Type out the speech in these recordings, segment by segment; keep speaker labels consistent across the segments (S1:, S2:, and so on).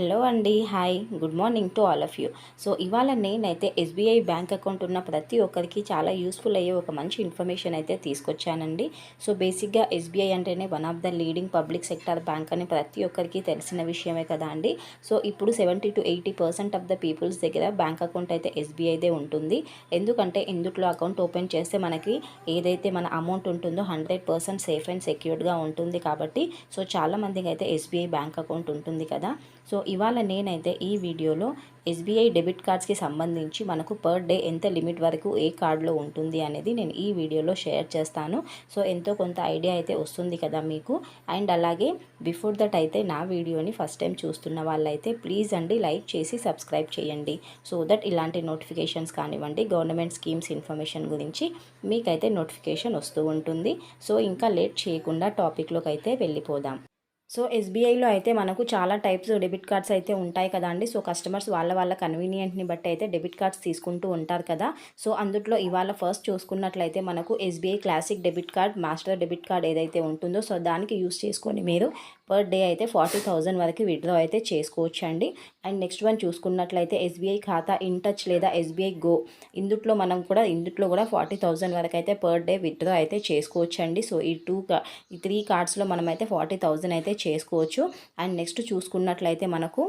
S1: Hello అండి hi good morning to all of you. So ఇవాళ నేనైతే ఎస్బీఐ బ్యాంక్ అకౌంట్ ఉన్న ప్రతి ఒక్కరికి చాలా యూస్ఫుల్ అయ్యే ఒక మంచి ఇన్ఫర్మేషన్ అయితే తీసుకొచ్చానండి. సో బేసిక్గా ఎస్బీఐ అంటేనే one of the leading public sector bank అని ప్రతి ఒక్కరికి తెలిసిన విషయమే కదా అండి. సో ఇప్పుడు seventy to eighty percent of the peoples దగ్గర బ్యాంక్ అకౌంట్ అయితే ఎస్బీఐదే ఉంటుంది. ఎందుకంటే ఇందుట్లో అకౌంట్ ఓపెన్ చేస్తే మనకి ఏదైతే మన అమౌంట్ ఉంటుందో హండ్రెడ్ పర్సెంట్ సేఫ్ అండ్ సెక్యూర్డ్గా ఉంటుంది కాబట్టి సో చాలా మందికి అయితే ఎస్బీఐ బ్యాంక్ అకౌంట్ ఉంటుంది కదా. సో ఇవాళ నేనైతే ఈ వీడియోలో ఎస్బీఐ డెబిట్ కార్డ్స్కి సంబంధించి మనకు పర్ డే ఎంత లిమిట్ వరకు ఏ కార్డులో ఉంటుంది అనేది నేను ఈ వీడియోలో షేర్ చేస్తాను. సో ఎంతో కొంత ఐడియా అయితే వస్తుంది కదా మీకు. అండ్ అలాగే బిఫోర్ దట్ అయితే నా వీడియోని ఫస్ట్ టైం చూస్తున్న వాళ్ళైతే ప్లీజ్ అండి లైక్ చేసి సబ్స్క్రైబ్ చేయండి. సో దట్ ఇలాంటి నోటిఫికేషన్స్ కానివ్వండి గవర్నమెంట్ స్కీమ్స్ ఇన్ఫర్మేషన్ గురించి మీకైతే నోటిఫికేషన్ వస్తూ ఉంటుంది. సో ఇంకా లేట్ చేయకుండా టాపిక్లోకి అయితే వెళ్ళిపోదాం. సో ఎస్బీఐలో అయితే మనకు చాలా టైప్స్ డెబిట్ కార్డ్స్ అయితే ఉంటాయి కదా అండి. సో కస్టమర్స్ వాళ్ళ వాళ్ళ కన్వీనియంట్ని బట్టి అయితే డెబిట్ కార్డ్స్ తీసుకుంటూ ఉంటారు కదా. సో అందులో ఇవాళ ఫస్ట్ చూసుకున్నట్లయితే మనకు SBI classic debit card master debit card ఏదైతే ఉంటుందో సో దానికి యూస్ చేసుకొని మీరు పర్ డే అయితే ఫార్టీ థౌజండ్ వరకు విత్డ్రా అయితే చేసుకోవచ్చు అండి. అండ్ నెక్స్ట్ వన్ చూసుకున్నట్లయితే ఎస్బీఐ ఖాతా ఇన్ టచ్ లేదా ఎస్బీఐ గో ఇందుట్లో మనం కూడా ఇందుట్లో కూడా ఫార్టీ థౌజండ్ వరకు అయితే పర్ డే విత్డ్రా అయితే చేసుకోవచ్చు అండి. సో ఈ టూ ఈ త్రీ కార్డ్స్లో మనం అయితే ఫార్టీ థౌజండ్ అయితే చేసుకోవచ్చు. అండ్ నెక్స్ట్ చూసుకున్నట్లయితే మనకు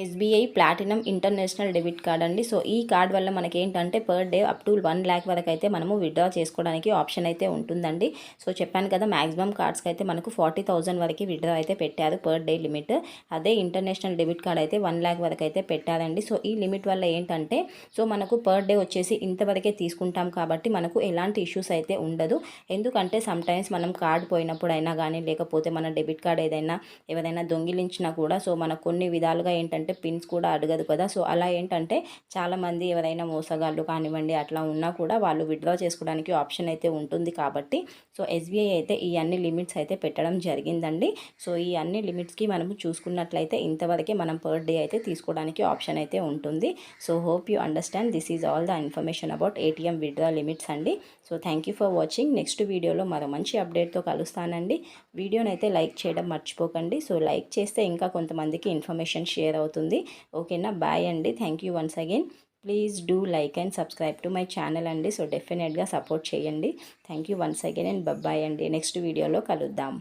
S1: SBI platinum international debit card అండి. సో ఈ కార్డ్ వల్ల మనకి ఏంటంటే per day up to one lakh వరకు అయితే మనము విత్డ్రా చేసుకోవడానికి ఆప్షన్ అయితే ఉంటుందండి. సో చెప్పాను కదా మ్యాక్సిమం కార్డ్స్కి అయితే మనకు ఫార్టీ థౌజండ్ వరకు విత్డ్రా అయితే పెట్టారు పర్ డే లిమిట్ అదే ఇంటర్నేషనల్ డెబిట్ కార్డ్ అయితే వన్ ల్యాక్ వరకు అయితే పెట్టారండి. సో ఈ లిమిట్ వల్ల ఏంటంటే సో మనకు పర్ డే వచ్చేసి ఇంతవరకే తీసుకుంటాం కాబట్టి మనకు ఎలాంటి ఇష్యూస్ అయితే ఉండదు. ఎందుకంటే సమ్టైమ్స్ మనం కార్డ్ పోయినప్పుడు అయినా కానీ లేకపోతే మన డెబిట్ కార్డ్ ఏదైనా ఎవరైనా దొంగిలించినా కూడా సో మనకు కొన్ని విధాలుగా ఏంటంటే ఏంటంటే పిన్స్ కూడా అడగదు కదా. సో అలా ఏంటంటే చాలామంది ఎవరైనా మోసగాళ్ళు కానివ్వండి అట్లా ఉన్నా కూడా వాళ్ళు విత్డ్రా చేసుకోవడానికి ఆప్షన్ అయితే ఉంటుంది కాబట్టి సో ఎస్బీఐ అయితే ఈ అన్ని లిమిట్స్ అయితే పెట్టడం జరిగిందండి. సో ఈ అన్ని లిమిట్స్కి మనము చూసుకున్నట్లయితే ఇంతవరకే మనం పర్ డే అయితే తీసుకోవడానికి ఆప్షన్ అయితే ఉంటుంది. So hope you understand this is all the information about ATM withdraw limits అండి. So thank you for watching next వీడియోలో మరో మంచి అప్డేట్తో కలుస్తానండి. వీడియోని అయితే లైక్ చేయడం మర్చిపోకండి. సో లైక్ చేస్తే ఇంకా కొంతమందికి ఇన్ఫర్మేషన్ షేర్ అవుతుంది. అవుతుంది ఓకేనా? బాయ్ అండి. Thank you once again please do like and subscribe to my channel అండి. సో డెఫినెట్గా సపోర్ట్ చేయండి. Thank you once again and bye అండి. నెక్స్ట్ వీడియోలో కలుద్దాం.